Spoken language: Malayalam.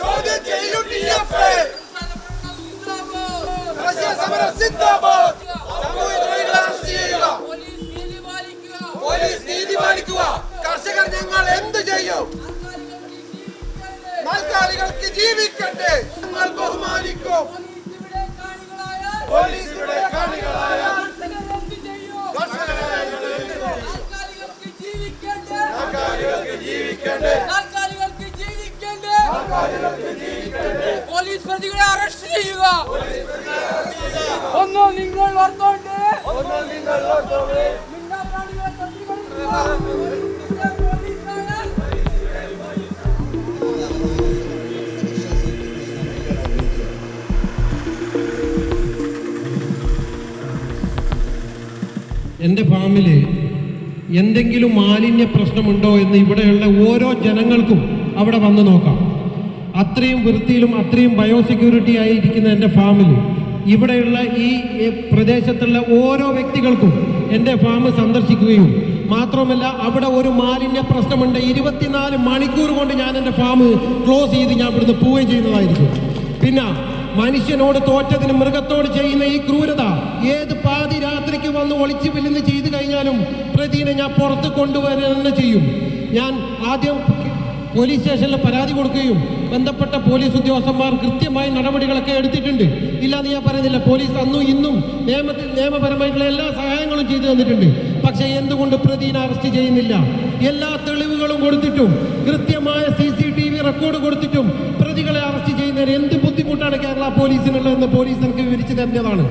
ചോദ്യം ചെയ്യും ഡി എഫ് ഐ സമരം സിന്ദാബാദ്. സാമൂഹ്യ തൊഴിലാളികളെ അറസ്റ്റ് ചെയ്യുക. പോലീസ് നീതി പാലിക്കുക. കർഷകർ ഞങ്ങൾ എന്ത് ചെയ്യും? നൽകാലികൾക്ക് ജീവിക്കട്ടെ. ഞങ്ങൾ ബഹുമാനിക്കും. താൽക്കാലികൾക്ക് ജീവിക്കട്ടെ താൽക്കാലികൾക്ക് ജീവിക്കണ്ടേ? പോലീസ് പ്രതികളെ അറസ്റ്റ് ചെയ്യുക. ഒന്നോ നിങ്ങൾ ഓർത്തോണ്ട് മിണ്ടാപ്രാണികളെ തട്ടിക്കൊടുക്കുക. പോലീസിന്റെ പോലീസായാൽ എന്റെ ഫാമിൽ എന്തെങ്കിലും മാലിന്യ പ്രശ്നമുണ്ടോ എന്ന് ഇവിടെയുള്ള ഓരോ ജനങ്ങൾക്കും അവിടെ വന്ന് നോക്കാം. അത്രയും വൃത്തിയിലും അത്രയും ബയോസെക്യൂരിറ്റി ആയിരിക്കുന്ന എന്റെ ഫാമിൽ ഇവിടെയുള്ള ഈ പ്രദേശത്തുള്ള ഓരോ വ്യക്തികൾക്കും എന്റെ ഫാം സന്ദർശിക്കുകയും മാത്രമല്ല അവിടെ ഒരു മാലിന്യ പ്രശ്നമുണ്ട്. ഇരുപത്തിനാല് മണിക്കൂർ കൊണ്ട് ഞാൻ എന്റെ ഫാം ക്ലോസ് ചെയ്ത് ഞാൻ ഇവിടുന്ന് പോവുകയും ചെയ്യുന്നതായിരിക്കും. പിന്നെ മനുഷ്യനോട് തോറ്റതിന് മൃഗത്തോട് ചെയ്യുന്ന ഈ ക്രൂരത ഏത് പാതി രാത്രിക്ക് വന്ന് ഒളിച്ചു വില്ലുന്ന് ചെയ്തു കഴിഞ്ഞാലും പ്രതിനെ ഞാൻ പുറത്ത് കൊണ്ടുവരുക തന്നെ ചെയ്യും. ഞാൻ ആദ്യം പോലീസ് സ്റ്റേഷനിൽ പരാതി കൊടുക്കുകയും ബന്ധപ്പെട്ട പോലീസ് ഉദ്യോഗസ്ഥന്മാർ കൃത്യമായി നടപടികളൊക്കെ എടുത്തിട്ടുണ്ട്. ഇല്ലാന്ന് ഞാൻ പറയുന്നില്ല. പോലീസ് അന്നും ഇന്നും നിയമത്തിൽ നിയമപരമായിട്ടുള്ള എല്ലാ സഹായങ്ങളും ചെയ്തു തന്നിട്ടുണ്ട്. പക്ഷേ എന്തുകൊണ്ട് പ്രതിനെ അറസ്റ്റ് ചെയ്യുന്നില്ല? എല്ലാ തെളിവുകളും കൊടുത്തിട്ടും കൃത്യമായ സി റെക്കോർഡ് കൊടുത്തിട്ടും പ്രതികളെ അറസ്റ്റ് ചെയ്യുന്നതിന് എന്ത് പോലീസിനുള്ളതെന്ന് പോലീസ് എനിക്ക് വിവരിച്ചു തരുന്നതാണ്.